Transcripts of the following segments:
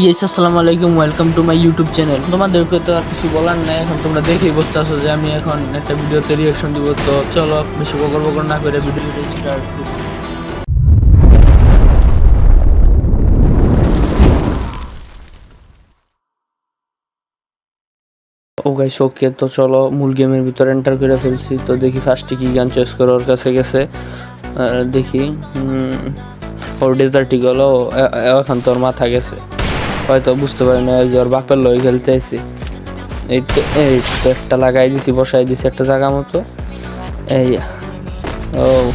Yes আসসালামু আলাইকুম welcome to my YouTube channel তোমাদেরকে তো আর কিছু বলার নাই, এখন তোমরা দেখেই বুঝতে আসো যে আমি এখন একটা ভিডিওতে রিয়াকশন দিব, তো চলো বেশি বকর বকর না করে ভিডিওটা স্টার্ট করি। ও গাইস তো চলো মূল গেমের ভিতরে এন্টার করে ফেলছি, তো দেখি ফার্স্টে কি গান চয়েস করে ওর কাছে গেছে। দেখি ওর ডেজার্টি গেলো এখন তোর মাথা গেছে। হয়তো বুঝতে পারি না যে ওর বাপের লয় খেলতে আইছি। এই তো এই তো একটা লাগাই দিছি, বসাই দিছি একটা জায়গা মতো। এই ও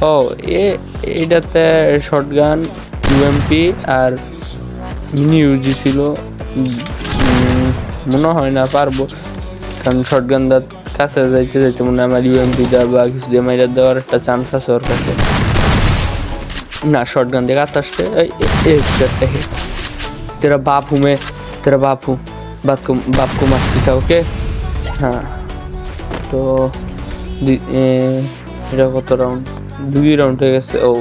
ও, এ, এইটাতে শর্ট গান ইউএমপি আর মিনি ইউজি ছিল। মনে হয় না, পারব। কারণ শর্ট গান দার কাছে যাইতে যাইতে মনে হয় আমার ইউএমপি দা বা কিছু দিয়ে মাইরা দেওয়ার একটা চান্স আছে ওর কাছে। না শর্ট গান দিয়ে কাছে আসতে, এই- একটা hit। तेरा बाप हूँ मैं तेरा बाप हूँ बाप को बाप को मत सिखा ओके হ্যাঁ তো দি- এ, এটা কত রাউন্ড দুই রাউন্ড হয়ে গেছে ও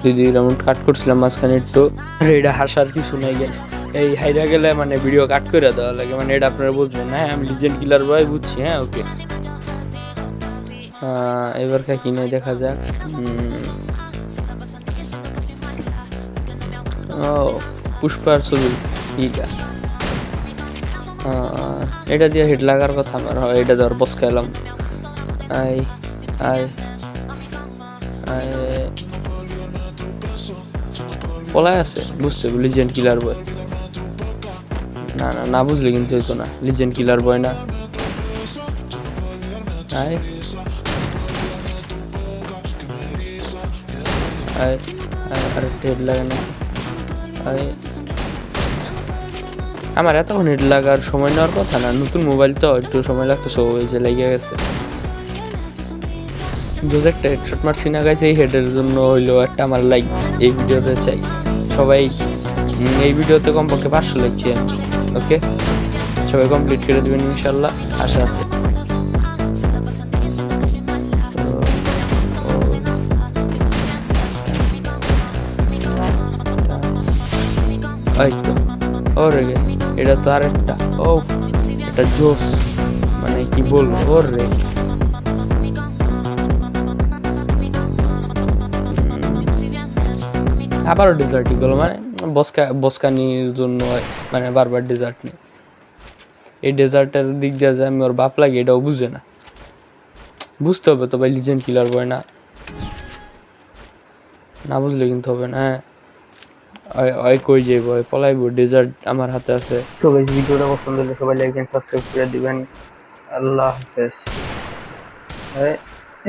দুই দুই রাউন্ড কাট করছিলাম মাঝখানে একটু আরে এটা হাসার কিছু নাই গাইস এই হাইরা গেলে মানে ভিডিও কাট করে দেওয়া লাগে মানে এটা আপনারা বুঝবেন হ্যাঁ আমি লিজেন্ড কিলার বয় বুঝছি হ্যাঁ ওকে এবার কা কি নাই দেখা যাক উম, ও পুষ্পার ছবি। আহ, এটা দিয়ে হিট লাগার কথা আমার হয় এটা ধর বস খেলাম। আই আই আই পলায় আছে বুঝতে লিজেন্ড কিলার বয় না না না বুঝলে কিন্তু হইতো না লিজেন্ড কিলার বয় না। আয়। আয় আর হেড লাগে না আয়। আমার এতক্ষণ হেড লাগার সময় নেওয়ার কথা না নতুন মোবাইল তো একটু সময় লাগতো সব হয়েছে লেগে গেছে যদি একটা হেডশট মারছি না গাইছে এই হেডের জন্য হইল একটা আমার লাইক এই ভিডিওতে চাই সবাই এই ভিডিওতে কমপক্ষে পাঁচশো আমি ওকে সবাই কমপ্লিট করে দেবেন ইনশাল্লাহ আশা আছে তো ওরে গে এটা তো আরেকটা। ও এটা জোস মানে কি বলব? ওর। রে আবারও ডেজার্টই গেলো মানে বসকা, বসকানির জন্য মানে বারবার ডেজার্ট নেই। এই ডেজার্টের দিক দিয়ে যে আমি ওর বাপ লাগে, এটাও বুঝে না। বুঝতে হবে তো ভাই লিজেন্ড কিলার বয় না। না বুঝলে কিন্তু হবে না হ্যাঁ। ওই কই যাইব? ওই পলাইব। ডেজার্ট আমার হাতে আছে। তো গাইস ভিডিওটা পছন্দ হলে সবাই লাইক এন্ড সাবস্ক্রাইব করে দিবেন। আল্লাহ হাফেজ।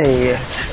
এই।